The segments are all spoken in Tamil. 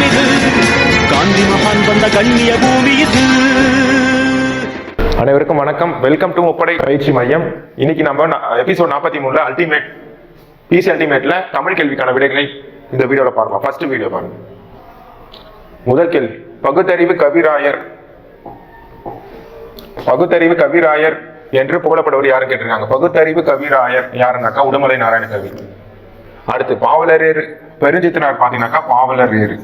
காலம் இது காந்தி மகான் வந்த கண்ணிய பூமி இது. அனைவருக்கும் வணக்கம். வெல்கம் டு முப்படை பயிற்சி மையம். இன்னைக்கு நம்ம எபிசோட் நாற்பத்தி மூணுல அல்டிமேட் பிசி அல்டிமேட்ல தமிழ் கேள்விக்கான விடைகளை இந்த வீடியோல பார்க்கலாம் ஃபர்ஸ்ட் வீடியோ பாருங்க. முதல் கேள்வி. பகுத்தறிவு கவிராயர். பகுத்தறிவு கவிராயர் என்று புகழப்படுவர் யாரும் கேட்டிருக்காங்க. பகுத்தறிவு கவிராயர் யாருன்னாக்கா உடுமலை நாராயண கவி. அடுத்து பாவலரேறு பெருஞ்சித்தனார் பாத்தீங்கன்னாக்கா பாவலரேறு.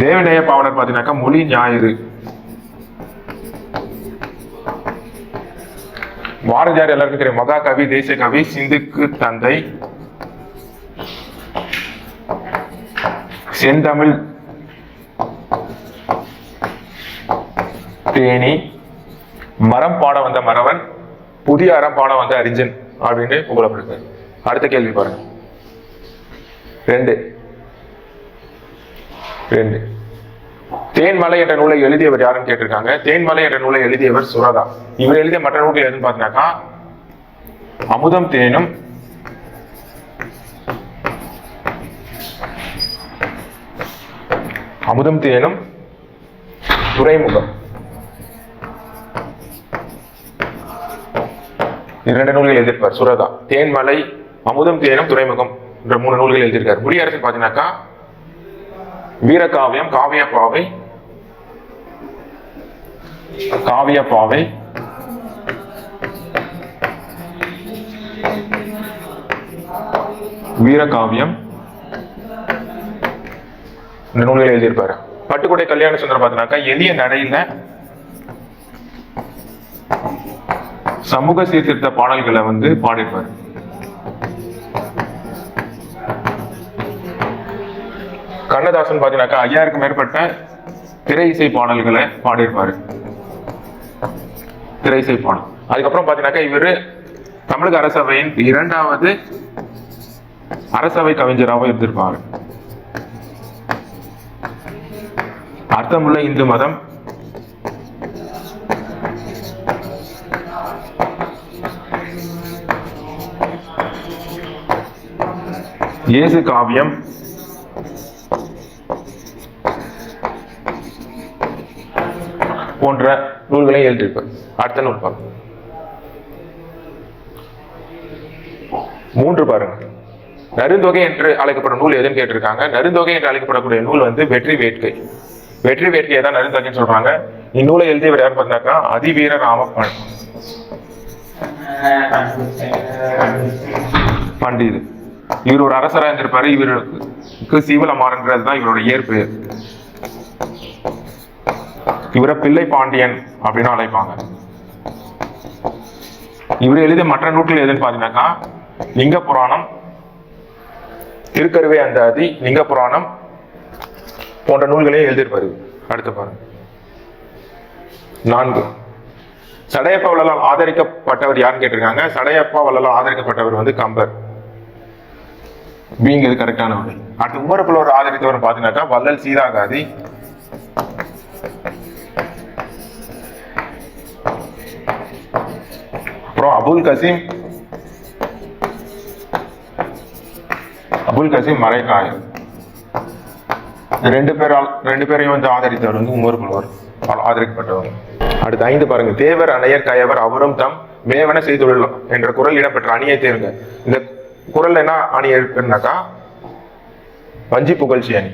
தேவநேய பாவலர் பார்த்தீங்கன்னாக்கா மொழி ஞாயிறு. பாரதியார் எல்லாருக்கும் தெரியும். மகாகவி தேசிய கவி சிந்துக்கு தந்தை செந்தமிழ் தேனி மரம் பாட வந்த மறவன் புதிய அறம் பாட வந்த அறிஞன் அப்படின்னு புகழப்படுது அடுத்த கேள்வி பாருங்க. ரெண்டு. ரெண்டு. தேன்மலை என்ற நூலை எழுதியவர் யாருன்னு கேட்டிருக்காங்க. தேன்மலை என்ற நூலை எழுதியவர் சுரதா. இவர் எழுதிய மற்ற நூல்கள் எதுன்னு பார்த்தீங்கன்னாக்கா அமுதம் தேனும் அமுதம் தேனும் துறைமுகம். இரண்டு நூல்கள் எழுதியிருப்பார் சுரதா. தேன்மலை அமுதம் தேனும் துறைமுகம் என்ற மூணு நூல்கள் எழுதியிருக்கார். குடியரசு பார்த்தீங்கன்னாக்கா வீரகாவியம் காவிய பாவை காவிய பாவை வீரகாவியம். இந்த நூல்களை எழுதியிருப்பாரு. பட்டுக்கோட்டை கல்யாண சுந்தரம் பார்த்தீங்கன்னாக்கா எளிய நடையில சமூக சீர்திருத்த பாடல்களை வந்து பாடியிருப்பாரு. கண்ணதாசன் பார்த்தீங்கன்னாக்கா ஐயாயிரக்கும் மேற்பட்ட திரை இசை பாடல்களை பாடியிருப்பார். திரை இசை பாடல். அதுக்கப்புறம் பார்த்தீங்கன்னாக்கா இவரு தமிழக அரசவையின் இரண்டாவது அரசவை கவிஞராகவும் இருந்திருப்பாரு. அர்த்தமுள்ள இந்து மதம். இயேசு காவியம். நூல்களை எழுதியிருப்பார். அடுத்த நூல் பாருங்க. மூன்று பாருங்க. நருந்தொகை என்று அழைக்கப்படும் நூல் எதுன்னு கேட்டிருக்காங்க. நருந்தொகை என்று அழைக்கப்படக்கூடிய நூல் வந்து வெற்றி வேட்கை. வெற்றி வேட்கையை தான் நருந்தொகைன்னு சொல்றாங்க. இந்நூலை எழுதியவர் யார் பார்த்தாக்கா அதிவீர ராமப்பன். பண்டிது. இவர் ஒரு அரசராக இருந்திருப்பாரு. இவருக்கு சீவலமாறன்றது தான் இவரோட இயற்பெயர். இவரை பிள்ளை பாண்டியன் அப்படின்னு அழைப்பாங்க. இவர் எழுதிய மற்ற நூல்கள் எதுன்னு பார்த்தீங்கன்னாக்கா லிங்க புராணம் திருக்கருவை அந்த அதி லிங்க புராணம் போன்ற நூல்களையும் எழுதியிருப்பாரு. அடுத்து பாருங்க. நான்கு. சடையப்பா வள்ளலால் ஆதரிக்கப்பட்டவர் யாருன்னு கேட்டிருக்காங்க? சடையப்பா வள்ளலால் ஆதரிக்கப்பட்டவர் வந்து கம்பர். பீங்க கரெக்டான வழி அடுத்து உமரப்புலவர் ஆதரித்தவர் பார்த்தீங்கன்னாக்கா வள்ளல் சீராகாதி அப்புறம் அபுல் கசீம் அபுல் கசீம் மறைக்காயர் ரெண்டு பேரால் ரெண்டு பேரையும் வந்து ஆதரித்தவர் வந்து உமர் புலவர் ஆதரிக்கப்பட்டவர். அடுத்து ஐந்து பாருங்க. தேவர் அணையர் கயவர் அவரும் தம் மேவன செய்துள்ளோம் என்ற குரல் இடம்பெற்ற அணியை தேருங்க இந்த குரல் என்ன அணி இருக்குன்னாக்கா? வஞ்சி புகழ்ச்சி அணி.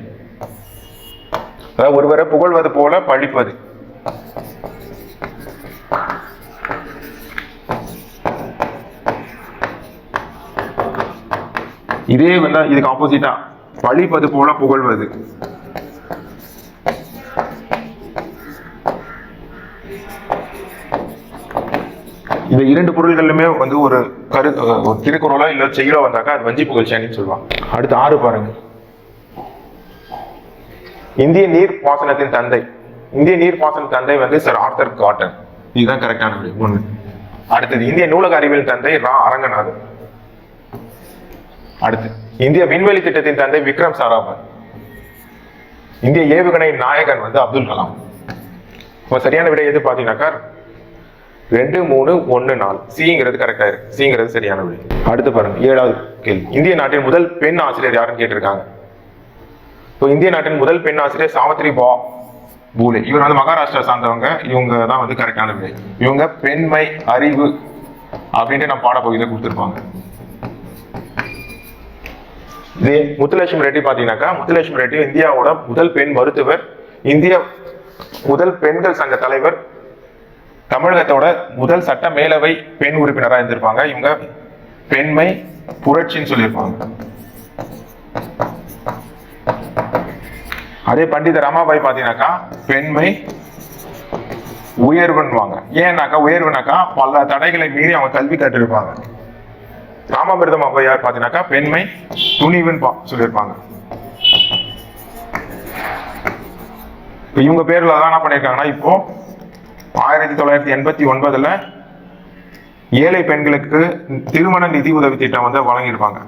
அதாவது ஒருவரை புகழ்வது போல பழிப்பது. இதே வந்து இதுக்கு ஆப்போசிட்டா பழிப்பது போல புகழ்வது. இந்த இரண்டு பொருள்களுமே வந்து ஒரு கரு திருக்குறளோ இல்ல செயலோ வந்தாக்கா அது வஞ்சி புகழ்ச்சியான்னு சொல்லுவாங்க. அடுத்து ஆறு பாருங்க. இந்திய நீர் பாசனத்தின் தந்தை. இந்திய நீர் பாசன தந்தை வந்து சார் ஆர்த்தர் காட்டன் இதுதான் கரெக்டான ஒன்று ஒண்ணு. அடுத்தது இந்திய நூலக அறிவியல் தந்தை ரா. அரங்கநாதன். அடுத்து இந்திய விண்வெளி திட்டத்தின் தந்தை விக்ரம் சாராபாய். இந்திய ஏவுகணை நாயகன் வந்து அப்துல் கலாம். இப்போ சரியான விடை எது பார்த்தீங்கன்னாக்கா ரெண்டு மூணு ஒன்று நாலு. சிங்கிறது கரெக்டாக இருக்கு. சிங்கிறது சரியான விடை. அடுத்து பாருங்க ஏழாவது கேள்வி. இந்திய நாட்டின் முதல் பெண் ஆசிரியர் யாருன்னு கேட்டிருக்காங்க. இப்போ இந்திய நாட்டின் முதல் பெண் ஆசிரியர் சாவித்ரி பா பூலே. இவர் வந்து மகாராஷ்டிரா சார்ந்தவங்க. இவங்க தான் வந்து கரெக்டான விடை. இவங்க பெண்மை அறிவு அப்படின்ட்டு நம்ம பாடப்பகுதியில கொடுத்துருப்பாங்க. இது முத்துலட்சுமி ரெட்டி பார்த்தீங்கன்னாக்கா முத்துலட்சுமி ரெட்டி இந்தியாவோட முதல் பெண் மருத்துவர் இந்திய முதல் பெண்கள் சங்க தலைவர் தமிழகத்தோட முதல் சட்ட மேலவை பெண் உறுப்பினராக இருந்திருப்பாங்க. இவங்க பெண்மை புரட்சின்னு சொல்லியிருப்பாங்க. அதே பண்டித ரமாபாய் பார்த்தீங்கன்னாக்கா பெண்மை உயர்வுன்னுவாங்க. ஏன்னாக்கா உயர்வுனாக்கா பல தடைகளை மீறி அவங்க கல்வி கற்றிருப்பாங்க ராமாமிர்தம் ஔவையார் பாத்தீங்கன்னாக்கா பெண்மை துணிவுன்னு சொல்லியிருப்பாங்க. இவங்க பேர்ல அதான் என்ன பண்ணிருக்காங்கன்னா இப்போ ஆயிரத்தி தொள்ளாயிரத்தி எண்பத்தி ஒன்பதுல ஏழை பெண்களுக்கு திருமண நிதி உதவி திட்டம் வந்து வழங்கியிருப்பாங்க.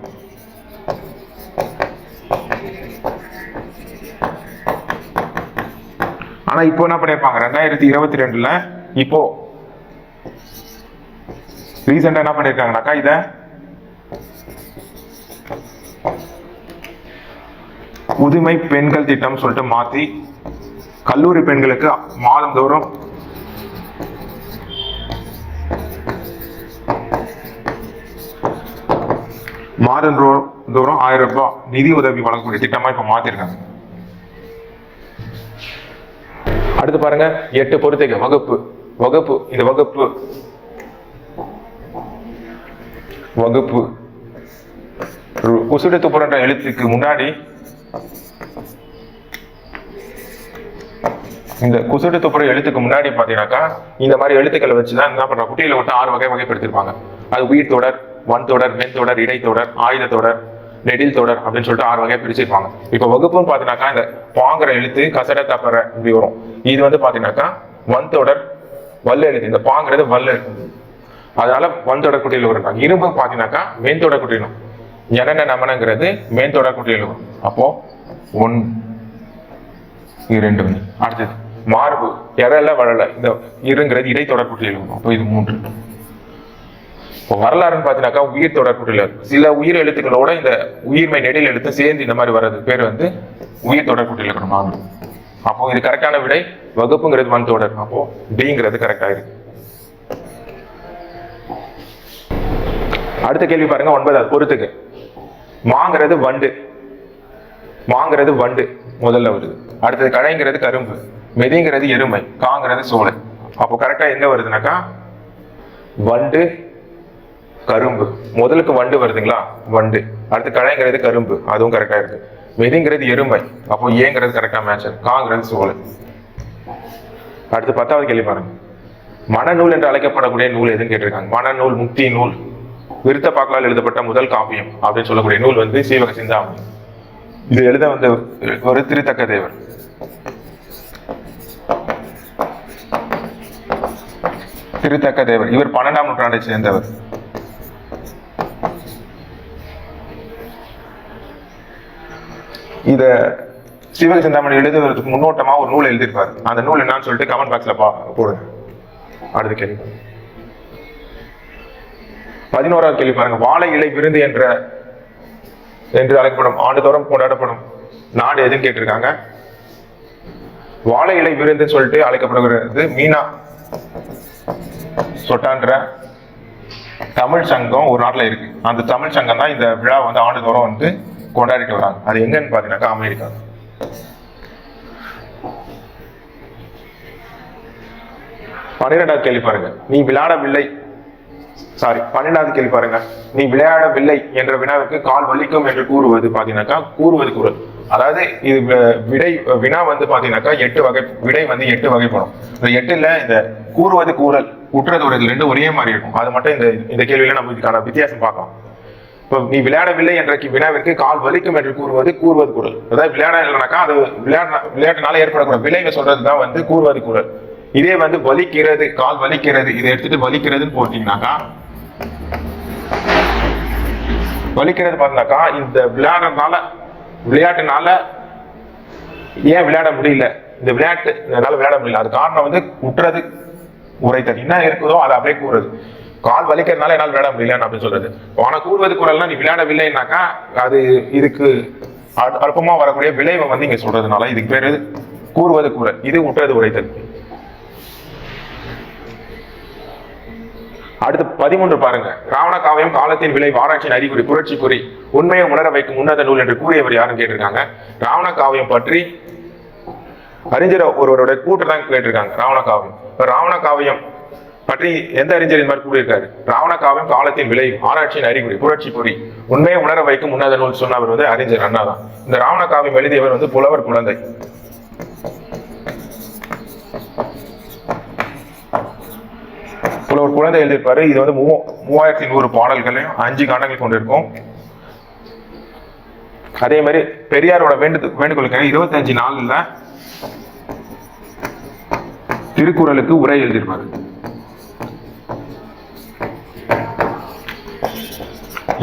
ஆனா இப்போ என்ன பண்ணிருப்பாங்க ரெண்டாயிரத்தி இருபத்தி ரெண்டுல இப்போ ரீசெண்டா என்ன பண்ணியிருக்காங்கனாக்கா இத புதுமை பெண்கள் திட்டம் சொல்லிட்டு மாத்தி கல்லூரி பெண்களுக்கு மாதந்தோறும் மாதம் தோறும் ஆயிரம் ரூபாய் நிதி உதவி வழங்கக்கூடிய திட்டமா இப்ப மாத்திருக்காங்க. அடுத்து பாருங்க எட்டு பொறுத்துக்க வகுப்பு வகுப்பு இந்த வகுப்பு. வகுப்பு. உசுடு துப்புரன்ற எழுத்துக்கு முன்னாடி இந்த குசுட்டு துப்புர எழுத்துக்கு முன்னாடி பார்த்தீங்கன்னாக்கா இந்த மாதிரி எழுத்துக்களை வச்சு தான் என்ன பண்ற குட்டியில் விட்டு ஆறு வகை வகைப்படுத்திருப்பாங்க. அது உயிர் தொடர் வன் தொடர் மென் தொடர் இடைத்தொடர் ஆயுத தொடர் நெடில் தொடர் அப்படின்னு சொல்லிட்டு ஆறு வகையாக பிரிச்சிருப்பாங்க. இப்போ வகுப்புன்னு பார்த்தீங்கன்னாக்கா இந்த பாங்குற எழுத்து கசட தப்பற இப்படி வரும். இது வந்து பாத்தீங்கன்னாக்கா வன் தொடர் வல்ல எழுத்து. இந்த பாங்கிறது வல்ல எழுத்து. அதனால வன் தொடர் குட்டியில் வரும் இரும்பு பாத்தீங்கன்னாக்கா மென் தொடர் குட்டியிலும் ஜனன நமனங்கிறது மேன் தொடர் குட்டியில் வரும் அப்போ ஒன் இரண்டு அடுத்தது மார்பு. எரல வளல இந்த இருங்கிறது இடை தொடர்புடைய வரும் அப்போ இது மூன்று. இப்போ வரலாறுன்னு பார்த்தீங்கன்னாக்கா உயிர் தொடர்புடைய சில உயிர் எழுத்துக்களோட இந்த உயிர்மை நெடில் எழுத்து சேர்ந்து இந்த மாதிரி வர்றது. பேர் வந்து உயிர் தொடர்புடைய இலக்கணம் ஆகும் அப்போ இது கரெக்டான விடை? வகுப்புங்கிறது மண் தொடர் அப்போ டிங்கிறது கரெக்டாக இருக்கு. அடுத்த கேள்வி பாருங்க ஒன்பதாவது. பொறுத்துக்கு வாங்கிறது வண்டு. வாங்கிறது வண்டு முதல்ல வருது. அடுத்தது கடைங்கிறது கரும்பு. மெதிங்கிறது எருமை காங்கிறது சோலை அப்போ கரெக்டா எங்கே வருதுனாக்கா? வண்டு கரும்பு. முதலுக்கு வண்டு வருதுங்களா? வண்டு. அடுத்து கடைங்கிறது கரும்பு. அதுவும் கரெக்டா இருக்கு. மெதிங்கிறது எருமை. அப்போ ஏங்கிறது கரெக்டா மேட்ச் காங்கிறது சோலை அடுத்து பத்தாவது கேள்வி பாருங்க. மனநூல் என்று அழைக்கப்படக்கூடிய நூல் எதுன்னு கேட்டிருக்காங்க. மனநூல் முக்தி நூல். விருத்த பாக்களால் எழுதப்பட்ட முதல் காப்பியம் அப்படின்னு சொல்லக்கூடிய நூல் வந்து சீவக சிந்தாமணி. இது எழுத வந்த ஒரு திருத்தக்க தேவர். திருத்தக்க தேவர். இவர் பன்னெண்டாம் நூற்றாண்டை சேர்ந்தவர். இத சிவக சிந்தாமணி எழுதுவதற்கு முன்னோட்டமா ஒரு நூல் எழுதியிருப்பார். அந்த நூல் என்னன்னு சொல்லிட்டு கமெண்ட் பாக்ஸ்ல பா போடுங்க. அடுத்து கேள்வி. பதினோராவது கேள்வி பாருங்க. வாழை இலை விருந்து என்ற என்று அழைக்கப்படும் ஆண்டுதோறும் கொண்டாடப்படும் நாடு எதுன்னு கேட்டிருக்காங்க. வாழை இலை விருந்து சொல்லிட்டு அழைக்கப்படுகிறது. மீனா சொட்டான்ற தமிழ் சங்கம் ஒரு நாட்டில் இருக்கு. அந்த தமிழ் சங்கம் தான் இந்த விழா வந்து ஆண்டுதோறும் வந்து கொண்டாடிட்டு வராங்க. அது எங்கன்னு பார்த்தீங்கன்னாக்கா அமெரிக்கா. பன்னிரெண்டாவது கேள்வி பாருங்க. நீ விளையாடவில்லை. சாரி பன்னெண்டாவது கேள்வி பாருங்க. நீ விளையாடவில்லை என்ற வினாவுக்கு கால் வலிக்கும் என்று கூறுவது பாத்தீங்கன்னாக்கா கூறுவது கூறல் அதாவது இது விடை வினா வந்து பாத்தீங்கன்னாக்கா எட்டு வகை விடை வந்து எட்டு வகைப்படும். இந்த எட்டுல இந்த கூறுவது கூறல் குற்றது ஒரு ரெண்டு ஒரே மாதிரி இருக்கும். அது மட்டும் இந்த இந்த கேள்வியில நம்ம இதுக்கான வித்தியாசம் பார்க்கலாம். இப்போ நீ விளையாடவில்லை என்ற வினாவிற்கு கால் வலிக்கும் என்று கூறுவது கூறுவது குரல் அதாவது விளையாட இல்லைனாக்கா அது விளையாட விளையாட்டுனால ஏற்படக்கூடிய விளைவை சொல்றது தான் வந்து கூறுவது குரல் இதே வந்து வலிக்கிறது கால் வலிக்கிறது இதை எடுத்துட்டு வலிக்கிறதுன்னு போட்டீங்கன்னாக்கா வலிக்கிறது பார்த்தாக்கா இந்த விளையாடுறதுனால விளையாட்டுனால ஏன் விளையாட முடியல? இந்த விளையாட்டு என்னால் விளையாட முடியல. அது காரணம் வந்து குட்டுறது உரைத்தல். என்ன இருக்குதோ அதை அப்படியே கூறுறது. கால் வலிக்கிறதுனால என்னால் விளையாட முடியலன்னு அப்படின்னு சொல்றது. உனக்கு கூறுவது குரல்னா நீ விளையாடவில்லைனாக்கா அது இதுக்கு அ- அற்பமா வரக்கூடிய விளைவை வந்து இங்க சொல்றதுனால இதுக்கு பேரு கூறுவது குரல் இது உற்றது உரைத்தல். அடுத்து பதிமூன்று பாருங்க. ராவண காவியம் காலத்தின் விளைவு ஆராய்ச்சியின் அறிகுறி புரட்சி குறி உண்மையை உணர வைக்கும் உன்னத நூல் என்று கூறியவர் யாருன்னு கேட்டிருக்காங்க. ராவண காவியம் பற்றி அறிஞர் ஒருவருடைய கூட்டு தான் கேட்டிருக்காங்க ராவண காவியம் ராவண காவியம் பற்றி எந்த அறிஞர் இந்த மாதிரி கூறியிருக்காரு? ராவண காவியம் காலத்தின் விளைவு ஆராய்ச்சியின் அறிகுறி புரட்சி குறி உண்மையை உணர வைக்கும் உன்னத நூல் சொன்னவர் வந்து அறிஞர் அண்ணா தான் இந்த ராவண காவியம் எழுதியவர் வந்து புலவர் குழந்தை. புலவர் குழந்தை எழுதியிருப்பாரு. இது வந்து மூ மூவாயிரத்தி நூறு பாடல்களையும் அஞ்சு காண்டங்கள் கொண்டிருக்கும். அதே மாதிரி பெரியாரோட வேண்டு வேண்டுகோளுக்காக இருபத்தஞ்சு நாள்ல திருக்குறளுக்கு உரை எழுதியிருப்பாரு.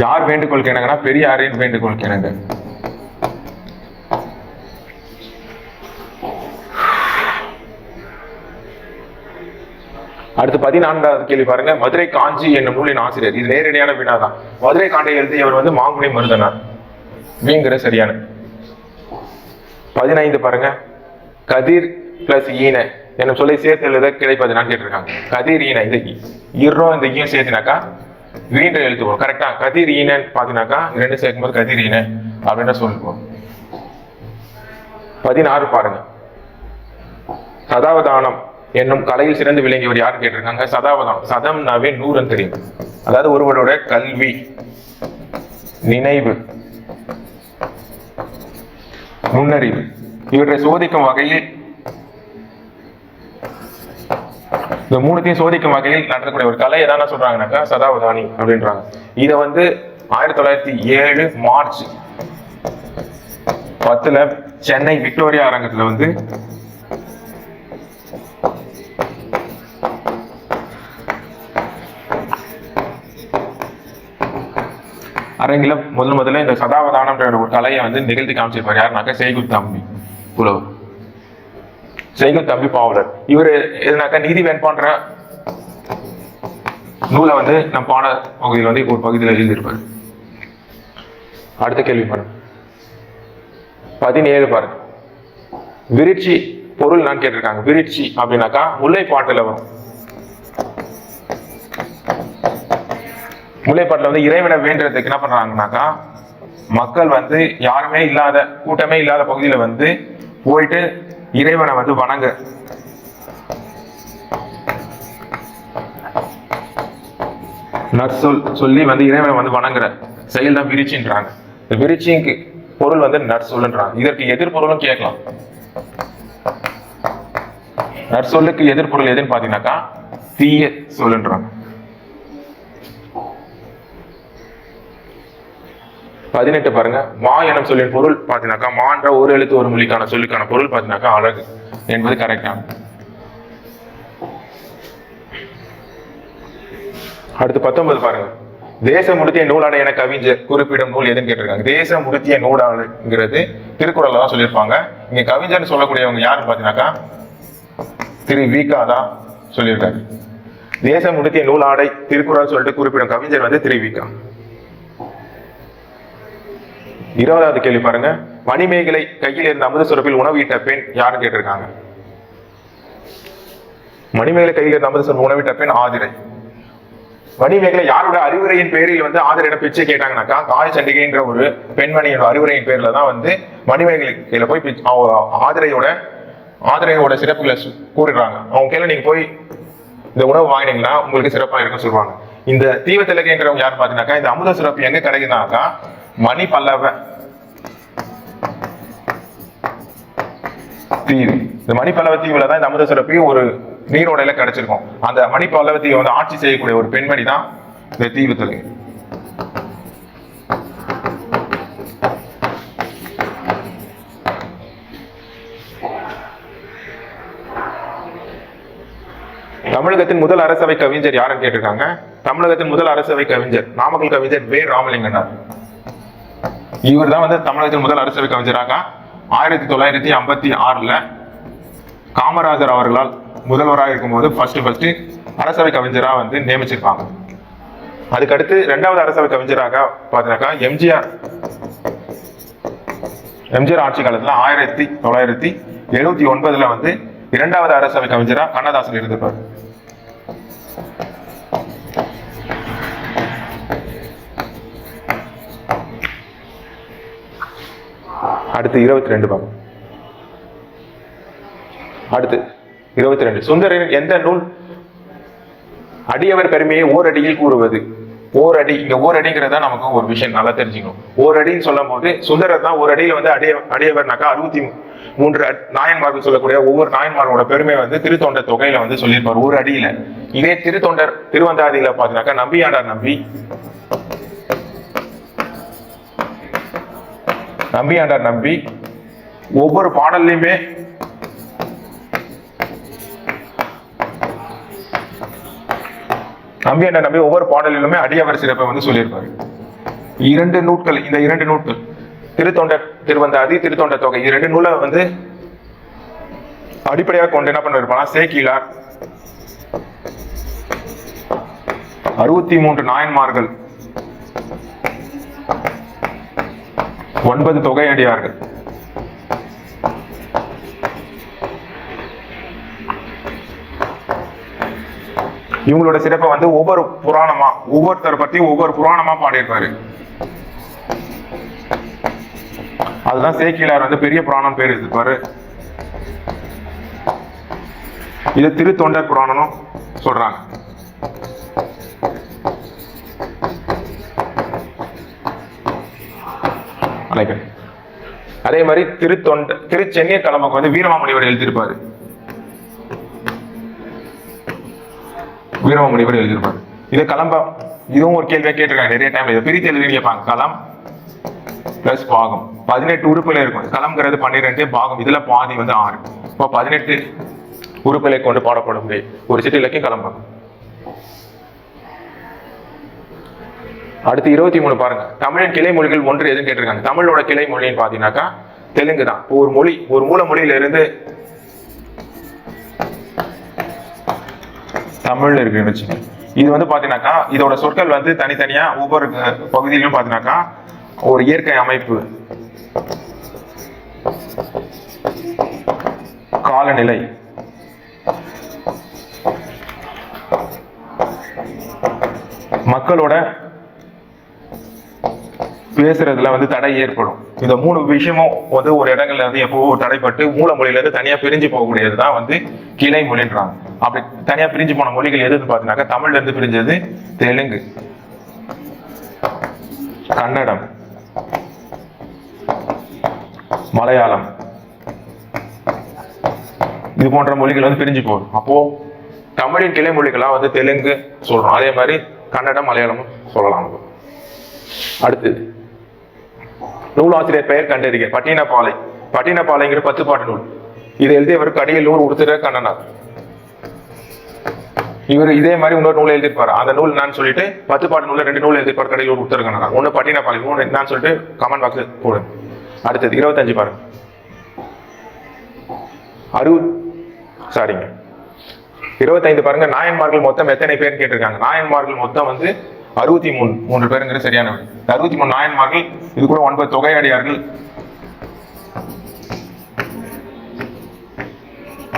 யார் வேண்டுகோள் கேனாங்கன்னா பெரியாரின் வேண்டுகோள் கேனாங்க அடுத்து பதினான்காவது கேள்வி பாருங்க. மதுரை காஞ்சி என்னும் நூலின் ஆசிரியர். இது நேரடியான வினாதான். மதுரை காண்டை எழுதியவர் வந்து மாங்குடி மருதனார் வீங்கிற சரியான. பதினைந்து பாருங்க. கதிர் பிளஸ் ஈன என்னும் சொல்லி சேர்த்து எழுத கிடைப்பது கேட்டிருக்காங்க. கதிர் ஈன இந்த இர்ரோ இந்த ஈயம் சேர்த்தினாக்கா வீண்டு எழுத்து போகும் கரெக்டா கதிர் ஈனன்னு பார்த்தீங்கன்னாக்கா இது ரெண்டு சேர்க்கும்போது கதிர் ஈன அப்படின்னு சொல்லுவோம். பதினாறு பாருங்க. சதாவதானம் என்னும் கலையில் சிறந்து விளங்கியவர் யார் கேட்டிருக்காங்க? சதாவதம். சதம்னாவே நூறுன்னு தெரியும். அதாவது ஒருவரோட கல்வி நினைவு நுண்ணறிவு. இவற்றை சோதிக்கும் வகையில் இந்த மூணுத்தையும் சோதிக்கும் வகையில் நடத்தக்கூடிய ஒரு கலை எதனா சொல்றாங்கனாக்கா சதாவதானி அப்படின்றாங்க. இதை வந்து ஆயிரத்தி தொள்ளாயிரத்தி ஏழு மார்ச் பத்துல சென்னை விக்டோரியா அரங்கத்துல வந்து அரங்கில முதல் முதல்ல இந்த சதாவதானம்ன்ற ஒரு கலையை வந்து நிகழ்த்தி காமிச்சிருப்பார். யாருனாக்கா செய்குத் தம்பி புலவர் செய்குத் தம்பி பாவலர். இவர் எதுனாக்கா நீதி வேண்பான்ற நூலை வந்து நம் பாட பகுதியில் வந்து ஒரு பகுதியில் எழுதியிருப்பார். அடுத்த கேள்வி பாருங்க. பதினேழு பாருங்க. விருட்சி பொருள் நான் கேட்டிருக்காங்க. விருட்சி அப்படின்னாக்கா முல்லைப்பாட்டுல வரும். முல்லைப்பாட்டில் வந்து இறைவனை வேண்டுறதுக்கு என்ன பண்றாங்கனாக்கா மக்கள் வந்து யாருமே இல்லாத கூட்டமே இல்லாத பகுதியில வந்து போயிட்டு இறைவனை வந்து வணங்க. நற்சொல் சொல்லி வந்து இறைவனை வந்து வணங்குற செயல் தான் விரிச்சின்றாங்க. இந்த விரிச்சிக்கு பொருள் வந்து நற்சொல்ன்றாங்க இதற்கு எதிர்பொருளும் கேட்கலாம். நற்சொல்லுக்கு எதிர்பொருள் எதுன்னு பாத்தீங்கன்னாக்கா தீய சொல்லுன்றாங்க. பதினெட்டு பாருங்க. மா எனும் சொல்லின் பொருள் பாத்தீங்கன்னாக்கா மான்ற ஒரு எழுத்து ஒரு மொழிக்கான சொல்லுக்கான பொருள் பார்த்தீங்கன்னாக்கா அழகு என்பது கரெக்டான அடுத்து பத்தொன்பது பாருங்க. தேச முடித்திய நூலாடை என கவிஞர் குறிப்பிடும் நூல் எதுன்னு கேட்டிருக்காங்க. தேச முடித்திய நூலாடுங்கிறது திருக்குறள் தான் சொல்லியிருப்பாங்க. இங்க கவிஞர்னு சொல்லக்கூடியவங்க யாருன்னு பாத்தீங்கன்னாக்கா திரு விகா தான் சொல்லியிருக்காரு. தேச முடித்திய நூலாடை திருக்குறள் சொல்லிட்டு குறிப்பிடும் கவிஞர் வந்து திரு விகா இருபதாவது கேள்வி பாருங்க. மணிமேகலை கையில் இருந்த அமுத சுரப்பில் உணவிட்ட பெண் யாருன்னு கேட்டிருக்காங்க. மணிமேகலை கையில் இருந்த அமுத சுரப்பில் உணவிட்ட பெண் ஆதிரை. மணிமேகலை யாரோட அறிவுரையின் பேரில் வந்து ஆதிரையிடம் பிச்சை கேட்டாங்கனாக்கா காய் சண்டிகைன்ற ஒரு பெண்மணியோட அறிவுரையின் பேர்ல தான் வந்து மணிமேகலை கையில போய் ஆதிரையோட ஆதிரையோட சிறப்புகளை கூறுறாங்க அவங்க கையில நீங்க போய் இந்த உணவு வாங்கினீங்கன்னா உங்களுக்கு சிறப்பா இருக்கும்னு சொல்லுவாங்க. இந்த தீவத்திலகைன்றவங்க யார் பார்த்தீங்கன்னாக்கா இந்த அமுத சிறப்பு எங்க கிடைக்குதுனாக்கா மணி பல்லவ தீவு. இந்த மணி பல்லவ தீவுல தான் இந்த அமுத சுரப்பி ஒரு நீரோடையில கிடைச்சிருக்கும். அந்த மணி பல்லவ தீவை வந்து ஆட்சி செய்யக்கூடிய ஒரு பெண்மணி தான் இந்த தீவு தொலை தமிழகத்தின் முதல் அரசவை கவிஞர் யாருன்னு கேட்டிருக்காங்க? தமிழகத்தின் முதல் அரசவை கவிஞர் நாமக்கல் கவிஞர் வே. ராமலிங்கனார். இவர் தான் வந்து தமிழகத்தின் முதல் அரசவை கவிஞராக ஆயிரத்தி தொள்ளாயிரத்தி ஐம்பத்தி ஆறுல காமராஜர் அவர்களால் முதல்வராக இருக்கும்போது ஃபர்ஸ்ட் ஃபர்ஸ்ட் அரசவை கவிஞரா வந்து நியமிச்சிருப்பாங்க. அதுக்கடுத்து ரெண்டாவது அரசவை கவிஞராக பார்த்தீங்கன்னாக்கா எம்ஜிஆர். எம்ஜிஆர் ஆட்சி காலத்துல ஆயிரத்தி தொள்ளாயிரத்தி எழுபத்தி ஒன்பதுல வந்து இரண்டாவது அரசவை கவிஞரா கண்ணதாசன் இருந்திருப்பார். அடுத்து இருபத்தி ரெண்டு பாருங்க அடுத்து இருபத்தி ரெண்டு சுந்தரரின் எந்த நூல் அடியவர் பெருமையை ஓரடியில் கூறுவது? ஓரடி இங்க ஓரடிங்கிறத நமக்கு ஒரு விஷயம் நல்லா தெரிஞ்சுக்கணும். ஓரடின்னு சொல்லும் போது சுந்தரர் தான் ஒரு அடியில வந்து அடிய அடியவர்னாக்கா அறுபத்தி மூன்று நாயன்மார்கள் சொல்லக்கூடிய ஒவ்வொரு நாயன்மாரோட பெருமை வந்து திருத்தொண்டர் தொகையில வந்து சொல்லியிருப்பார் ஒரு அடியில இதே திருத்தொண்டர் திருவந்தாதியில பாத்தீங்கன்னாக்கா நம்பியாண்டார் நம்பி நம்பியாண்டார் நம்பி. ஒவ்வொரு பாடல்லையுமே நம்பியாண்டார் நம்பி. ஒவ்வொரு பாடலிலுமே அடியவர் சிறப்பை வந்து சொல்லியிருப்பாரு. இரண்டு நூட்கள் இந்த இரண்டு நூட்கள். திருவந்த அதி திருத்தோண்ட தொகை. இது ரெண்டு நூலை வந்து அடிப்படையாக கொண்டு என்ன பண்ணிருப்பா சேக்கிலார். அறுபத்தி மூன்று நாயன்மார்கள் ஒன்பது தொகையடியார்கள். இவங்களோட சிறப்பை வந்து ஒவ்வொரு புராணமா ஒவ்வொருத்தர் பத்தி ஒவ்வொரு புராணமா பாடியிருப்பாரு. அதுதான் சேக்கிலார் வந்து பெரிய புராணம் பேர் எடுத்துப்பாரு இது திருத்தொண்டர் புராணம் சொல்றாங்க. அழைக்கிறேன் அதே மாதிரி திருத்தொண்ட திருச்சென்னிய கிழமைக்கு வந்து வீரமாமுனிவர் எழுதியிருப்பாரு. வீரமாமுனிவர் எழுதியிருப்பாரு. இது கலம்பம் இதுவும் ஒரு கேள்வியா கேட்டிருக்காங்க. நிறைய டைம்ல இதை பிரித்து எழுதி கேட்பாங்க களம் பிளஸ் பாகம். பதினெட்டு உறுப்புல இருக்கும். களம்ங்கிறது பன்னிரெண்டு பாகம். இதுல பாதி வந்து ஆறு. இப்போ பதினெட்டு உறுப்புகளை கொண்டு பாடப்படும். ஒரு சிட்டு இலக்கியம் களம்பம் அடுத்து இருபத்தி மூணு பாருங்க. தமிழின் கிளை மொழிகள் ஒன்று எதுன்னு கேட்டிருக்காங்க. தமிழோட கிளை மொழின்னு பாத்தீங்கன்னாக்கா தெலுங்கு தான். ஒரு மொழி ஒரு மூல மொழியில இருந்து தமிழ் இருக்குன்னு வச்சுக்கோங்க இது வந்து பாத்தீங்கன்னாக்கா இதோட சொற்கள் வந்து தனித்தனியா ஒவ்வொரு பகுதியிலும் பாத்தீங்கன்னாக்கா ஒரு இயற்கை அமைப்பு. காலநிலை. மக்களோட பேசுறதுல வந்து தடை ஏற்படும். இந்த மூணு விஷயமும் வந்து ஒரு இடங்கள்ல வந்து எப்போ தடைப்பட்டு மூல மொழியில இருந்து தனியா பிரிஞ்சு போகக்கூடியது தான் வந்து கிளை மொழின்றாங்க. அப்படி தனியா பிரிஞ்சு போன மொழிகள் எதுன்னு பாத்தீங்கன்னாக்கா தமிழ்ல இருந்து பிரிஞ்சது தெலுங்கு. கன்னடம். மலையாளம். இது போன்ற மொழிகள் வந்து பிரிஞ்சு போகும். அப்போ தமிழின் கிளை மொழிகளா வந்து தெலுங்கு சொல்றோம். அதே மாதிரி கன்னடம் மலையாளமும் சொல்லலாம். அடுத்தது நூலாசிரியர் பெயர் கண்டறிக. பட்டினப்பாலை. பட்டினப்பாலைங்கிற பத்து பாட்டு நூல். இதை எழுதியவர் கடியலூர் உடுத்துற கண்ணனார். இவர் இதே மாதிரி இன்னொரு நூல் எழுதிருப்பாரு அந்த நூல் நான் சொல்லிட்டு பத்து பாட்டு நூலில் ரெண்டு நூல் எழுதியிருப்பார் கடையில் உத்தர கண்ணனார். ஒன்று பட்டினப்பாலை ஒன்று நான் சொல்லிட்டு கமெண்ட் பாக்ஸ் போடு. அடுத்தது இருபத்தஞ்சு பாருங்க அறுபது சாரிங்க இருபத்தைந்து பாருங்க. நாயன்மார்கள் மொத்தம் எத்தனை பேர் கேட்டிருக்காங்க. நாயன்மார்கள் மொத்தம் வந்து அறுபத்தி மூணு மூன்று பேருங்கிறது சரியான விடை. அறுபத்தி மூணு நாயன்மார்கள் இது கூட ஒன்பது தொகையடியார்கள்.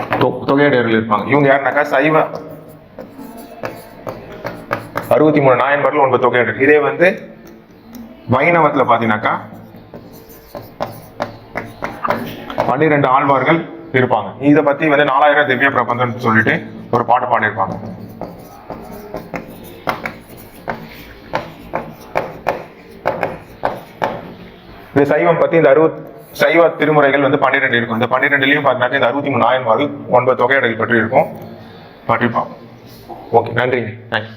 தொ- தொகையடியார்கள் இருப்பாங்க. இவங்க யாருனாக்கா? சைவ. அறுபத்தி மூணு நாயன்மார்கள் ஒன்பது தொகையடியார்கள். இதே வந்து வைணவத்துல பாத்தீங்கன்னாக்கா பன்னிரெண்டு ஆழ்வார்கள் இருப்பாங்க. இதை பத்தி வந்து நாலாயிரம் திவ்ய பிரபந்தம் சொல்லிட்டு ஒரு பாட்டு பாடியிருப்பாங்க. இந்த சைவம் பத்தி இந்த அறுபத் சைவ திருமுறைகள் வந்து பன்னிரெண்டு இருக்கும். இந்த பன்னிரெண்டுலயும் பார்த்தீங்கன்னா இந்த அறுபத்தி மூணு நாயன்மார்கள் ஒன்பது தொகையடைகள் பற்றி இருக்கும் பற்றி பார்ப்போம். ஓகே நன்றிங்க. தேங்க்யூ